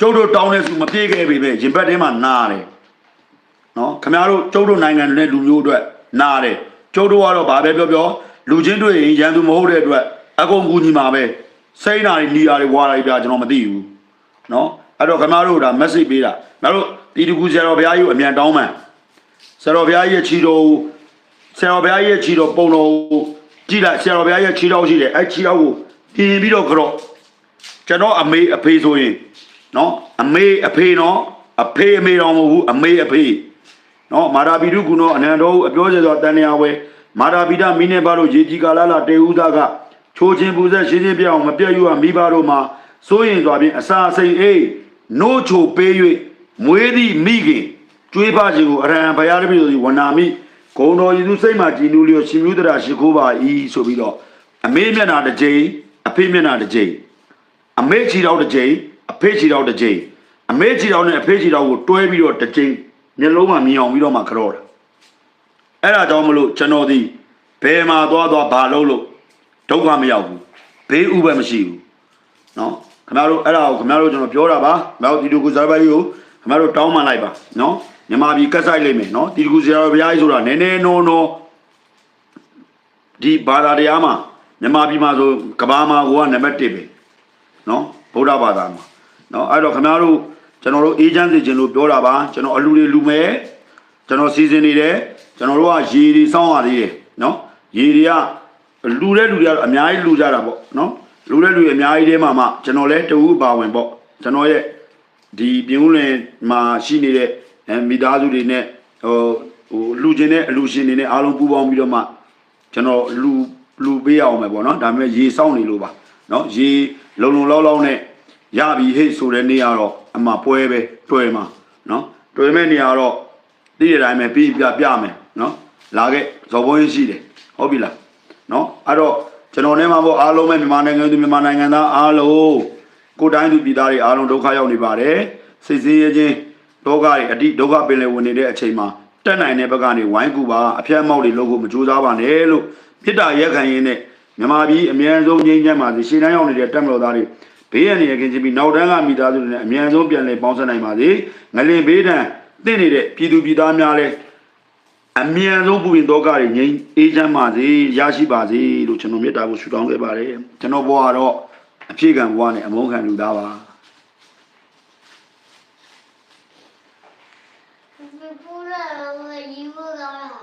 ကျုပ်တို့တောင်းတဲ့စုမပြေခဲ့ပြီပဲရင်ဘတ်ထဲမှာနားတယ်နော်ခင်ဗျားတို့ကျုပ်တို့နိုင်ငံနဲ့လူမျိုးအတွက်နားတယ်ကျုပ်တို့ကတော့ဗာပဲပြောပြောလူချင်းတွေ့ရင်ရန်သူမဟုတ်တဲ့အတွက်အကုန်ကူညီမှာပဲစိတ်နာတွေနီယာတွေဝါတာတွေပြကျွန်တော်မသိဘူးနော်အဲ့တော့ခင်ဗျားတို့ဒါ message ပေးတာခင်ဗျားတို့တီတူကူဆရာတော်ဘုရားကြီးကိုအမြန်တောင်းမှန်ဆရာတော်ဘုရားကြီးရဲ့ခြေတော်ကိုဆရာတော်ဘုရားကြီးရဲ့ခြေတော်ပုံတော်ကိုကြည့်လိုက်ဆရာတော်ဘုရားကြီးရဲ့ခြေတော်ရှိတယ်အဲ့ခြေတော်ကိုပြင်ပြီးတော့ကြော့ကျွန်တော်အမေအဖေဆိုရင် နော်အမေအဖေနော်အဖေအမေတော်မဟုတ်ဘူးအမေအဖေနော်မာရာဘီတုကုနောအနန္တောဟုအပြောစေသောတန်လျာဝဲမာရာဘီဒမိနေပါတို့ရေကြီးကာလလာတေဥသားကချိုးချင်းပူဇက်ရှင်းချင်းပြအောင်မပြတ်ယူရမိပါတို့မှာစိုးရင်စွာဖြင့်အစာစိန်အေးနိုးချိုပေး၍မွေးသည့်မိခင်ကျွေးပါခြင်းကိုအရဟံဘုရားတပည့်တို့သည်ဝနာမိဂုံတော်ယေသူစိတ်မှကြည်နူးလျောရှင်မြူတရာရှိခိုးပါ၏ဆိုပြီးတော့အမေမျက်နှာတစ်ကြိမ်အဖေမျက်နှာတစ်ကြိမ်အမေချီတော့တစ်ချိန် အဖေချီတော့တစ်ချိန်အမေချီတော့နဲ့အဖေချီတော့ကိုတွဲပြီးတော့တစ်ချိန်မျက်လုံးမှာမြင်အောင်ပြီးတော့မှကြော့တာအဲ့ဒါကြောင့်မလို့ကျွန်တော်ဒီဘယ်မှာသွားသွားဘာလုပ်လို့ဒုက္ခမရောက်ဘူးဘေးဥပမရှိဘူးเนาะခင်ဗျားတို့အဲ့ဒါကိုခင်ဗျားတို့ကျွန်တော်ပြောတာပါခင်ဗျားတို့ဒီလိုကူဇာဘိုင်ကိုခင်ဗျားတို့တောင်းမှလိုက်ပါเนาะမြန်မာပြည်ကတ်ဆိုင်လိမ့်မယ်เนาะဒီလိုကူဇာဘိုင်ဆိုတာနည်းနည်းနောနောဒီဘာသာတရားမှာမြန်မာပြည်မှာဆိုကဘာမှာကိုကနံပါတ်1ပဲ နော်ဗုဒ္ဓဘာသာမှာ နော်အဲ့တော့ခင်ဗျားတို့ကျွန်တော်တို့အေဂျင့်စီခြင်းလို့ပြောတာပါကျွန်တော်အလူတွေလူမဲ့ကျွန်တော်စီစဉ်နေတယ်ကျွန်တော်တို့ကရေတွေစောင်းရသေးတယ်နော်ရေတွေကလူတဲ့လူတွေကတော့အများကြီးလူကြတာပေါ့နော်လူတဲ့လူတွေအများကြီးတဲမှာမှကျွန်တော်လည်းတဝူပါဝင်ပေါ့ကျွန်တော်ရဲ့ဒီပြင်ဦးလွင်မှာရှိနေတဲ့အဲမိသားစုတွေနဲ့ဟိုဟိုလူချင်းနဲ့အလူရှင်တွေနဲ့အားလုံးပူးပေါင်းပြီးတော့မှကျွန်တော်လူလူပေးအောင်မယ်ပေါ့နော်ဒါပေမဲ့ရေစောင်းနေလို့ပါနော်ရေလုံလုံလောက်လောက်နဲ့ ရပြီဟဲ့ဆိုတဲ့နေရာတော့အမှပွဲပဲတွေ့မှာနော်တွေ့မဲ့နေရာတော့သိတဲ့အတိုင်းပဲပြီးပြပြမယ်နော်လာခဲ့ဇော်ဘုန်းကြီးရှိတယ်ဟုတ်ပြီလားနော်အဲ့တော့ကျွန်တော်နဲ့မှာပေါ့အားလုံးပဲမြန်မာနိုင်ငံသူမြန်မာနိုင်ငံသားအားလုံးကိုယ်တိုင်းသူပြည်သားတွေအားလုံးဒုက္ခရောက်နေပါတယ်စိတ်ဆင်းရဲခြင်းဒုက္ခတွေအတိဒုက္ခပင်လယ်ဝင်နေတဲ့အချိန်မှာတက်နိုင်တဲ့ဘက်ကနေဝိုင်းကူပါအဖျက်အမောက်တွေလုပ်ဖို့မကြိုးစားပါနဲ့လို့ပြစ်တာရက်ခံရင်းနဲ့မြန်မာပြည်အမြန်ဆုံးငြိမ်းချမ်းပါစေရှေ့တန်းရောက်နေတဲ့တက်မတော်သားတွေ ဘေးရန်ရခင်ချင်းပြီးနောက်တန်းကမိသားစုတွေနဲ့အမြန်ဆုံးပြန်လည်ပေါင်းစပ်နိုင်ပါစေငလင်ဘေးဒဏ်တင့်နေတဲ့ပြည်သူပြည်သားများလည်းအမြန်ဆုံးပူရင်တော့ကတွေငြိမ်းအေးချမ်းပါစေရရှိပါစေလို့ကျွန်တော်မေတ္တာကိုဆုတောင်းခဲ့ပါတယ်ကျွန်တော်ဘဝကတော့အပြည့်ခံဘဝနဲ့အမုန်းခံလူသားပါ不然我一个人。